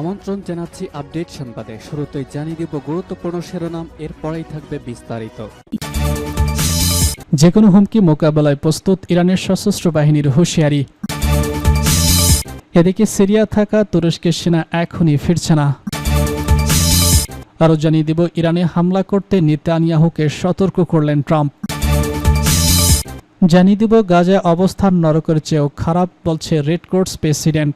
আমন্ত্রণ জানাচ্ছি আপডেট সংবাদে। শুরুতেই জানিয়ে দিব গুরুত্বপূর্ণ শিরোনাম, এরপরেই থাকবে বিস্তারিত। যে কোনো হুমকি মোকাবেলায় প্রস্তুত ইরানের সশস্ত্র বাহিনীর হুঁশিয়ারি। এদিকে সিরিয়া থাকা তুরস্কের সেনা এখনই ফিরছে না। আরও জানিয়ে দিব, ইরানে হামলা করতে নেতানিয়াহুকে সতর্ক করলেন ট্রাম্প। জানিয়ে দিব গাজায় অবস্থান নরকের চেয়েও খারাপ, বলছে রেড কোর্টস প্রেসিডেন্ট।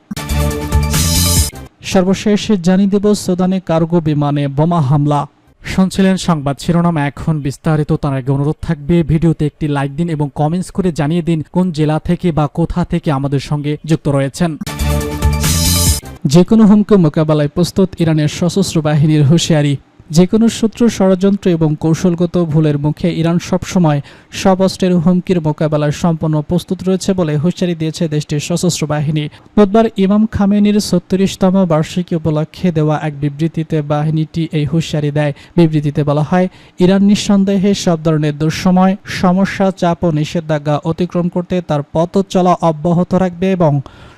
সর্বশেষ জানিয়ে দেব, সুদানে কার্গো বিমানে বোমা হামলা। শুনছিলেন সংবাদ শিরোনাম, এখন বিস্তারিত। তার আগে অনুরোধ থাকবে, ভিডিওতে একটি লাইক দিন এবং কমেন্টস করে জানিয়ে দিন কোন জেলা থেকে বা কোথা থেকে আমাদের সঙ্গে যুক্ত রয়েছেন। যে কোনো হুমকি মোকাবেলায় প্রস্তুত ইরানের সশস্ত্র বাহিনীর হুঁশিয়ারি। যে কোনো ষড়যন্ত্র এবং কৌশলগত ভুলের মুখে ইরান সবসময় সব অস্ত্রের হুমকির মোকাবেলায় সম্পন্ন প্রস্তুত রয়েছে বলে হুঁশিয়ারি দিয়েছে দেশটির সশস্ত্র বাহিনী। বুধবার ইমাম খামেনির ছত্রিশতম বার্ষিকী উপলক্ষে দেওয়া এক বিবৃতিতে বাহিনীটি এই হুঁশিয়ারি দেয়। বিবৃতিতে বলা হয়, ইরান নিঃসন্দেহে সব ধরনের দুঃসময়, সমস্যা, চাপ ও নিষেধাজ্ঞা অতিক্রম করতে তার পথ চলা অব্যাহত রাখবে এবং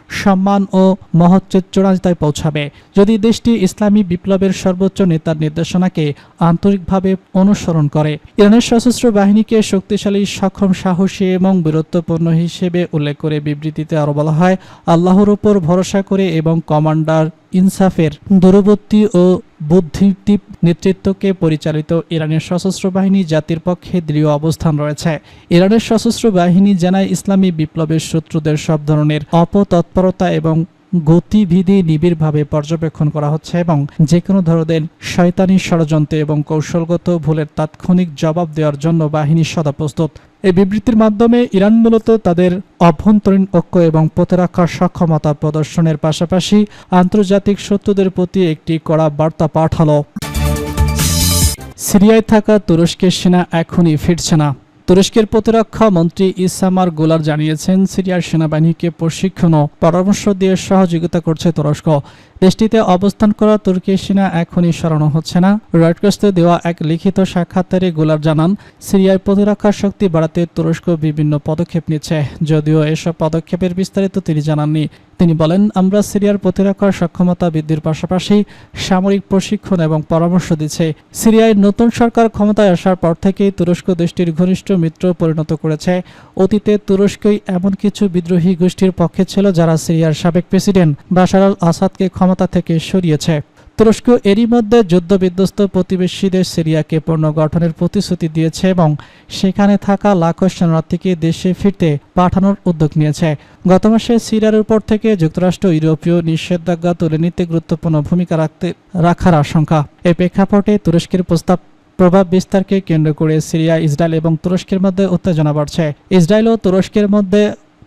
সম্মান ও মহত্বের চূড়ান্তায় পৌঁছাবে। যদি দেশটি ইসলামী বিপ্লবের সর্বোচ্চ নেতার নির্দেশনাকে আন্তরিকভাবে অনুসরণ করে, ইরানের সশস্ত্র বাহিনীকে শক্তিশালী, সক্ষম, সাহসী এবং বীরত্বপূর্ণ হিসেবে উল্লেখ করে বিবৃতিতে আরও বলা হয়, আল্লাহর উপর ভরসা করে এবং কমান্ডার ইনসাফের দূরবর্তী ও বুদ্ধিদীপ নেতৃত্বকে পরিচালিত ইরানের সশস্ত্র বাহিনী জাতির পক্ষে দৃঢ় অবস্থান রয়েছে। ইরানের সশস্ত্র বাহিনী জানায়, ইসলামী বিপ্লবের শত্রুদের সব ধরনের অপতৎপরতা এবং গতিবিধি নিবিড়ভাবে পর্যবেক্ষণ করা হচ্ছে এবং যে কোনো ধরনের শয়তানি ষড়যন্ত্র এবং কৌশলগত ভুলের তাৎক্ষণিক জবাব দেওয়ার জন্য বাহিনী সদা প্রস্তুত। এই বিবৃতির মাধ্যমে ইরান মূলত তাদের অভ্যন্তরীণ ঐক্য এবং প্রতিরক্ষার সক্ষমতা প্রদর্শনের পাশাপাশি আন্তর্জাতিক শত্রুদের প্রতি একটি কড়া বার্তা পাঠালো। সিরিয়ায় থাকা তুরস্কের সেনা এখনই ফিরছে না। তুরস্কের প্রতিরক্ষা মন্ত্রী ইসামার গোলার জানিয়েছেন, সিরিয়ার সেনাবাহিনীকে প্রশিক্ষণ ও পরামর্শ দিয়ে সহযোগিতা করছে তুরস্ক। দেশটিতে অবস্থান করা তুর্কি সেনা এখনই সরানো হচ্ছে না। রয়টার্সে দেওয়া এক লিখিত সাক্ষাৎকারে গোলার জানান, সিরিয়ার প্রতিরক্ষা শক্তি বাড়াতে তুরস্ক বিভিন্ন পদক্ষেপ নিচ্ছে। যদিও এসব পদক্ষেপের বিস্তারিত তিনি জানাননি। তিনি বলেন, আমরা সিরিয়ার প্রতিরক্ষার সক্ষমতা বৃদ্ধির পাশাপাশি সামরিক প্রশিক্ষণ এবং পরামর্শ দিচ্ছে। সিরিয়ায় নতুন সরকার ক্ষমতায় আসার পর থেকেই তুরস্ক দেশটির ঘনিষ্ঠ মিত্র পরিণত করেছে। অতীতে তুরস্কই এমন কিছু বিদ্রোহী গোষ্ঠীর পক্ষে ছিল যারা সিরিয়ার সাবেক প্রেসিডেন্ট বাশার আল আসাদকে ক্ষমতা থেকে সরিয়েছে। তুরস্ক এরই মধ্যে যুদ্ধবিধ্বস্ত প্রতিবেশী দেশ সিরিয়াকে পুনর্গঠনের প্রতিশ্রুতি দিয়েছে এবং সেখানে থাকা লাখো শরণার্থীকে দেশে ফিরতে পাঠানোর উদ্যোগ নিয়েছে। গত মাসে সিরিয়ার উপর থেকে যুক্তরাষ্ট্র, ইউরোপীয় নিষেধাজ্ঞা তুলে নিতে গুরুত্বপূর্ণ ভূমিকা রাখতে রাখার আশঙ্কা। এই প্রেক্ষাপটে তুরস্কের প্রস্তাব প্রভাব বিস্তারকে কেন্দ্র করে সিরিয়া, ইসরায়েল এবং তুরস্কের মধ্যে উত্তেজনা বাড়ছে। ইসরায়েল ও তুরস্কের মধ্যে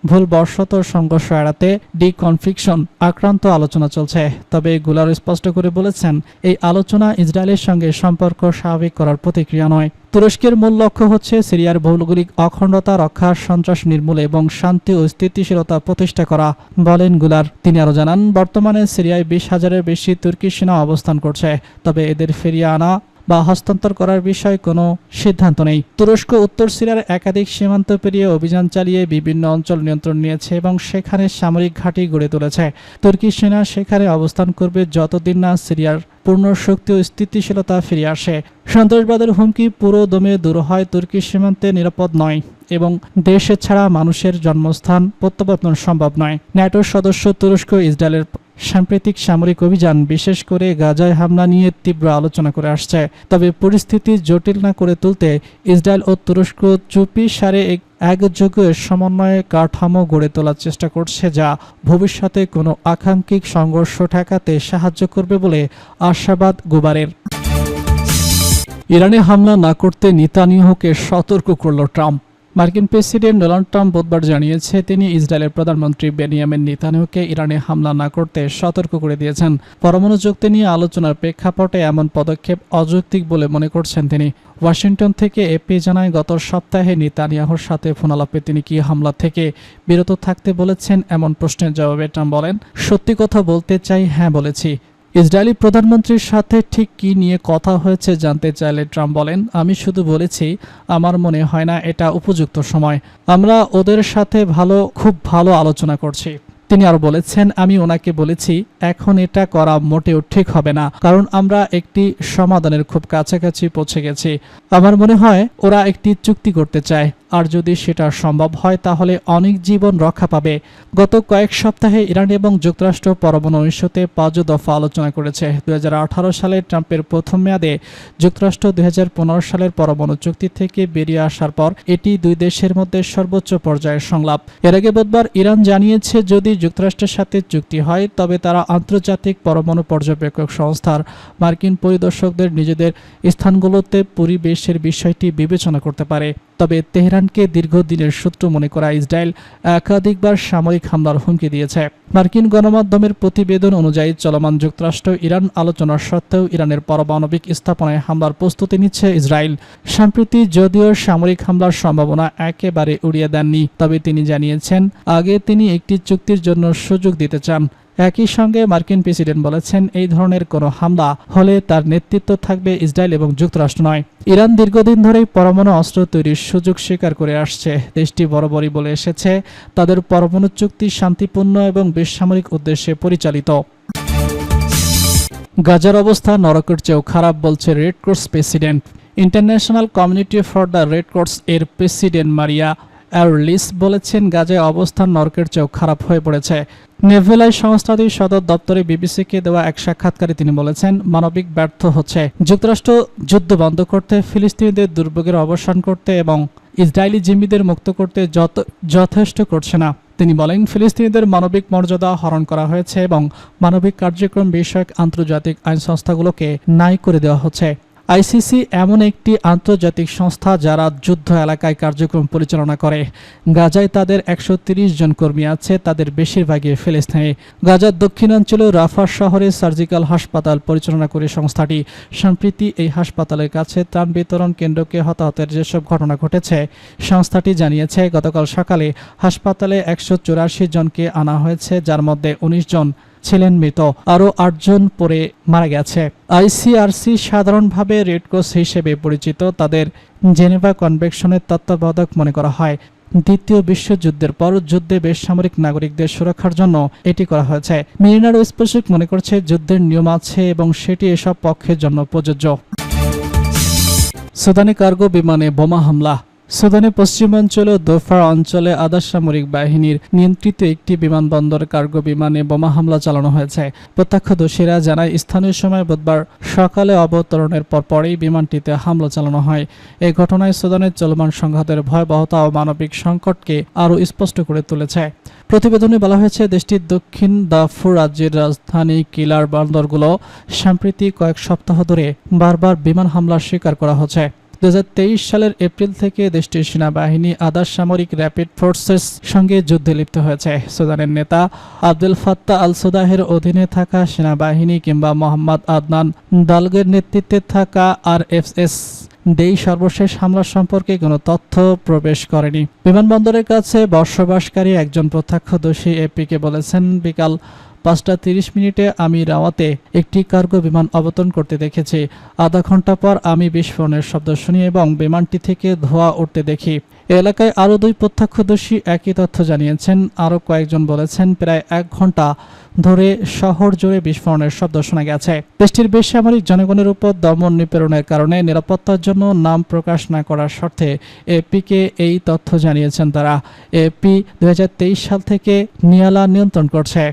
ভুলবশত সংঘর্ষ এড়াতে ডিকনফ্লিকশন আক্রান্ত আলোচনা চলছে। তবে গুলার স্পষ্ট করে বলেছেন, এই আলোচনা ইসরায়েলের সঙ্গে সম্পর্ক স্বাভাবিক করার প্রতিক্রিয়া নয়। তুরস্কের মূল লক্ষ্য হচ্ছে সিরিয়ার ভৌগোলিক অখণ্ডতা রক্ষা, সন্ত্রাস নির্মূল এবং শান্তি ও স্থিতিশীলতা প্রতিষ্ঠা করা বলেনগুলার। তিনি আরও জানান, বর্তমানে সিরিয়ায় বিশ হাজারের বেশি তুর্কি সেনা অবস্থান করছে, তবে এদের ফিরিয়ে আনা বা হস্তান্তর করার বিষয়ে কোনো সিদ্ধান্ত নেই। তুরস্ক, উত্তর সিরিয়ার একাধিক সীমান্ত পেরিয়ে অভিযান চালিয়ে বিভিন্ন অঞ্চল নিয়ন্ত্রণ নিয়েছে এবং সেখানে সামরিক ঘাঁটি গড়ে তুলেছে। তুর্কি সেনা সেখানে অবস্থান করবে যতদিন না সিরিয়ার পূর্ণ শক্তি ও স্থিতিশীলতা ফিরে আসে। সন্ত্রাসবাদের হুমকি পুরো দমে দূর হয় তুর্কি সীমান্তে নিরাপদ নয় এবং দেশে ছাড়া মানুষের জন্মস্থান প্রত্যাবর্তন সম্ভব নয়। ন্যাটোর সদস্য তুরস্ক, ইসরায়েলের সাম্প্রতিক সামরিক অভিযান, বিশেষ করে গাজায় হামলা নিয়ে তীব্র আলোচনা করে আসছে। তবে পরিস্থিতি জটিল না করে তুলতে ইসরায়েল ও তুরস্ক চুপি সারে এক একযোগ্য সমন্বয়ে কাঠামো গড়ে তোলার চেষ্টা করছে যা ভবিষ্যতে কোনো আকাঙ্ক্ষিক সংঘর্ষ ঠেকাতে সাহায্য করবে বলে আশাবাদ গুবারের। ইরানে হামলা না করতে নেতানিয়াহুকে সতর্ক করল ট্রাম্প। মার্কিন প্রেসিডেন্ট ডোনাল্ড ট্রাম্প বুধবার জানিয়েছে, তিনি ইসরায়েলের প্রধানমন্ত্রী বেনিয়ামিন নেতানিয়াহুকে ইরানে হামলা না করতে সতর্ক করে দিয়েছেন। পরমাণু চুক্তি নিয়ে আলোচনার প্রেক্ষাপটে এমন পদক্ষেপ অযৌক্তিক বলে মনে করছেন তিনি। ওয়াশিংটন থেকে এপি জানায়, গত সপ্তাহে নেতানিয়াহুর সাথে ফোনালাপে তিনি কি হামলা থেকে বিরত থাকতে বলেছেন এমন প্রশ্নের জবাবে ট্রাম্প বলেন, সত্যি কথা বলতে চাই হ্যাঁ বলেছি। ইসরায়েলি প্রধানমন্ত্রীর সাথে ঠিক কি নিয়ে কথা হয়েছে জানতে চাইলে ট্রাম্প বলেন, আমি শুধু বলেছি, আমার মনে হয় না এটা উপযুক্ত সময়। আমরা ওদের সাথে ভালো, খুব ভালো আলোচনা করছি। তিনি আরও বলেছেন, আমি ওনাকে বলেছি, এখন এটা করা মোটেও ঠিক হবে না, কারণ আমরা একটি সমাধানের খুব কাছাকাছি পৌঁছে গেছি। আমার মনে হয় ওরা একটি চুক্তি করতে চায়। আর যদি সেটা সম্ভব হয়, তাহলে অনেক জীবন রক্ষা পাবে। গত কয়েক সপ্তাহে ইরান এবং যুক্তরাষ্ট্র পরমাণু ইস্যুতে পাঁচ দফা আলোচনা করেছে। দুই হাজার আঠারো সালে ট্রাম্পের প্রথম মেয়াদে যুক্তরাষ্ট্র দুই হাজার পনেরো সালের পরমাণু চুক্তি থেকে বেরিয়ে আসার পর এটি দুই দেশের মধ্যে সর্বোচ্চ পর্যায়ের সংলাপ। এর আগে বুধবার ইরান জানিয়েছে, যদি যুক্তরাষ্ট্রের সাথে চুক্তি হয়, তবে তারা আন্তর্জাতিক পরমাণু পর্যবেক্ষক সংস্থার মার্কিন পরিদর্শকদের নিজেদের স্থানগুলোতে পরিবেশের বিষয়টি বিবেচনা করতে পারে। তবে তেহরানকে দীর্ঘদিনের শত্রু মনে করা ইসরায়েল একাধিকবার সামরিক হামলার হুমকি দিয়েছে। মার্কিন গণমাধ্যমের প্রতিবেদন অনুযায়ী চলমান যুক্তরাষ্ট্র ইরান আলোচনা সত্ত্বেও ইরানের পারমাণবিক স্থাপনায় হামলার প্রস্তুতি নিচ্ছে ইসরায়েল। সম্প্রতি যদিও সামরিক হামলার সম্ভাবনা একেবারে উড়িয়ে দেননি, তবে তিনি জানিয়েছেন, আগে তিনি একটি চুক্তির জন্য সুযোগ দিতে চান। একই সঙ্গে মার্কিন প্রেসিডেন্ট বলেছেন, এই ধরনের কোনো হামলা হলে তার নেতৃত্ব থাকবে ইসরায়েল এবং যুক্তরাষ্ট্র নয়। ইরান দীর্ঘদিন ধরেই পরমাণু অস্ত্র তৈরির সুযোগ স্বীকার করে আসছে। দেশটি বরাবরই বলে এসেছে, তাদের পরমাণু চুক্তি শান্তিপূর্ণ এবং বেসামরিক উদ্দেশ্যে পরিচালিত। গাজার অবস্থা নরকের চেয়েও খারাপ বলছে Red Cross president. International community for the Red Cross এর প্রেসিডেন্ট মারিয়া অ্যারলিস বলেছেন, গাজায় অবস্থান নরকের চেয়েও খারাপ হয়ে পড়েছে। নেভেলাই সংস্থাটির সদর দপ্তরে বিবিসিকে দেওয়া এক সাক্ষাৎকারে তিনি বলেছেন, মানবিক ব্যর্থ হচ্ছে। যুক্তরাষ্ট্র যুদ্ধ বন্ধ করতে, ফিলিস্তিনিদের দুর্ভোগের অবসান করতে এবং ইসরায়েলি জিম্মিদের মুক্ত করতে যথেষ্ট করছে না। তিনি বলেন, ফিলিস্তিনিদের মানবিক মর্যাদা হরণ করা হয়েছে এবং মানবিক কার্যক্রম বিষয়ক আন্তর্জাতিক আইন সংস্থাগুলোকে নাই করে দেওয়া হচ্ছে। আইসিসি এমন একটি আন্তর্জাতিক সংস্থা যারা যুদ্ধ এলাকায় কার্যক্রম পরিচালনা করে। গাজায় তাদের একশো জন কর্মী আছে, তাদের বেশিরভাগই ফিলিস্তিনি। গাজার দক্ষিণাঞ্চলে রাফা শহরে সার্জিক্যাল হাসপাতাল পরিচালনা করে সংস্থাটি। সম্প্রতি এই হাসপাতালের কাছে ত্রাণ বিতরণ কেন্দ্রকে হতাহতের যেসব ঘটনা ঘটেছে, সংস্থাটি জানিয়েছে, গতকাল সকালে হাসপাতালে একশো চুরাশি জনকে আনা হয়েছে, যার মধ্যে উনিশ জন ছিলেন মৃত। আরও আটজন পরে মারা গেছে। আইসিআরসি সাধারণভাবে রেড ক্রস হিসেবে পরিচিত। তাদের জেনেভা কনভেকশনের তত্ত্বাবধায়ক মনে করা হয়। দ্বিতীয় বিশ্বযুদ্ধের পর যুদ্ধে বেসামরিক নাগরিকদের সুরক্ষার জন্য এটি করা হয়েছে। মিলিনার স্পেসিক মনে করছে, যুদ্ধের নিয়ম আছে এবং সেটি এসব পক্ষের জন্য প্রযোজ্য। সুদানি কার্গো বিমানে বোমা হামলা। সুদানের পশ্চিমাঞ্চলে দোফা অঞ্চলে আধা সামরিক বাহিনীর নিয়ন্ত্রিত একটি বিমানবন্দর কার্গো বিমানে বোমা হামলা চালানো হয়েছে। প্রত্যক্ষদর্শীরা জানায়, স্থানীয় সময় বুধবার সকালে অবতরণের পর পরপরই বিমানটিতে হামলা চালানো হয়। এই ঘটনায় সুদানের চলমান সংঘাতের ভয়াবহতা ও মানবিক সংকটকে আরও স্পষ্ট করে তুলেছে। প্রতিবেদনে বলা হয়েছে, দেশটির দক্ষিণ দাফুর রাজ্যের রাজধানী কিলার বন্দরগুলো সম্প্রতি কয়েক সপ্তাহ ধরে বারবার বিমান হামলার শিকার করা হচ্ছে। দুহাজার তেইশ সালের এপ্রিল থেকে দেশটির সেনাবাহিনী আদার সামরিক র্যাপিড ফোর্সেস সঙ্গে যুদ্ধে লিপ্ত হয়েছে। সুদানের নেতা আব্দুল ফাত্তা আল সুদাহের অধীনে থাকা সেনাবাহিনী কিংবা মোহাম্মদ আদনান দালগের নেতৃত্বে থাকা আর এফএস দেই সর্বশেষ হামলা সম্পর্কে কোনো তথ্য প্রবেশ করেনি। বিমানবন্দরের কাছে বসবাসকারী একজন প্রত্যক্ষদর্শী এপিকে বলেছেন, বিকাল পাঁচটা তিরিশ মিনিটে আমি রাওয়াতে একটি কার্গো বিমান অবতরণ করতে দেখেছি। আধা ঘণ্টা পর আমি বিস্ফোরণের শব্দ শুনি এবং বিমানটি থেকে ধোঁয়া উঠতে দেখি। এলাকায় আরও দুই প্রত্যক্ষদর্শী একই তথ্য জানিয়েছেন। আরও কয়েকজন বলেছেন, প্রায় এক ঘণ্টা ধরে শহর জুড়ে বিস্ফোরণের শব্দ শোনা গেছে। দেশটির বেসামরিক জনগণের উপর দমন নিপীড়নের কারণে নিরাপত্তার জন্য নাম প্রকাশ না করার শর্তে এপিকে এই তথ্য জানিয়েছেন তারা। এপি দুই হাজার তেইশ সাল থেকে নিয়ালা নিয়ন্ত্রণ করছে।